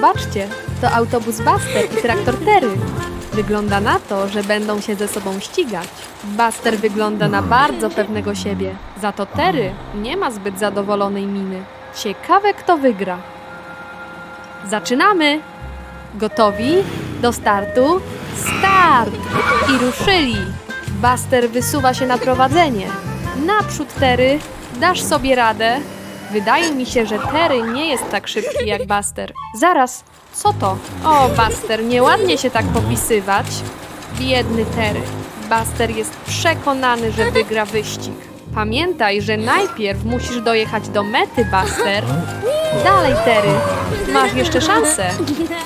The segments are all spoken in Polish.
Zobaczcie, to autobus Buster i traktor Terry. Wygląda na to, że będą się ze sobą ścigać. Buster wygląda na bardzo pewnego siebie, za to Terry nie ma zbyt zadowolonej miny. Ciekawe, kto wygra. Zaczynamy! Gotowi? Do startu? Start! I ruszyli! Buster wysuwa się na prowadzenie. Naprzód, Terry! Dasz sobie radę? Wydaje mi się, że Terry nie jest tak szybki jak Buster. Zaraz, co to? O, Buster, nieładnie się tak popisywać. Biedny Terry. Buster jest przekonany, że wygra wyścig. Pamiętaj, że najpierw musisz dojechać do mety, Buster. Dalej, Terry. Masz jeszcze szansę.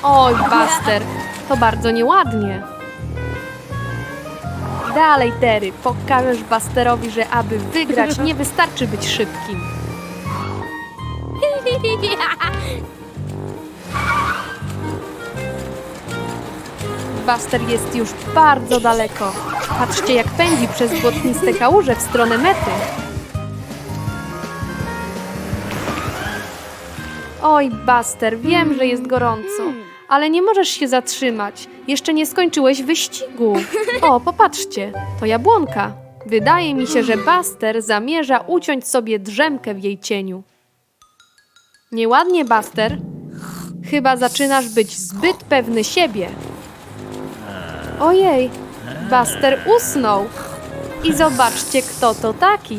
Oj, Buster, to bardzo nieładnie. Dalej, Terry. Pokażesz Busterowi, że aby wygrać, nie wystarczy być szybkim. Buster jest już bardzo daleko. Patrzcie, jak pędzi przez błotniste kałuże w stronę mety. Oj, Buster, wiem, że jest gorąco, ale nie możesz się zatrzymać. Jeszcze nie skończyłeś wyścigu. O, popatrzcie, to jabłonka. Wydaje mi się, że Buster zamierza uciąć sobie drzemkę w jej cieniu. Nieładnie, Buster. Chyba zaczynasz być zbyt pewny siebie. Ojej, Buster usnął. I zobaczcie, kto to taki.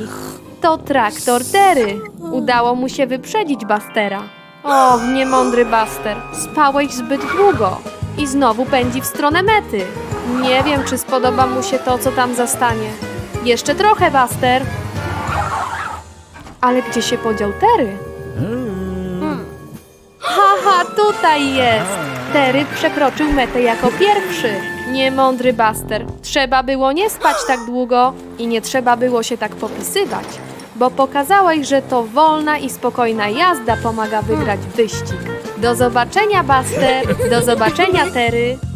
To traktor Terry. Udało mu się wyprzedzić Bustera. O, niemądry Buster. Spałeś zbyt długo. I znowu pędzi w stronę mety. Nie wiem, czy spodoba mu się to, co tam zastanie. Jeszcze trochę, Buster. Ale gdzie się podział Terry? Haha, tutaj jest! Terry przekroczył metę jako pierwszy. Niemądry Buster. Trzeba było nie spać tak długo i nie trzeba było się tak popisywać, bo pokazałeś, że to wolna i spokojna jazda pomaga wygrać wyścig. Do zobaczenia, Buster! Do zobaczenia, Terry!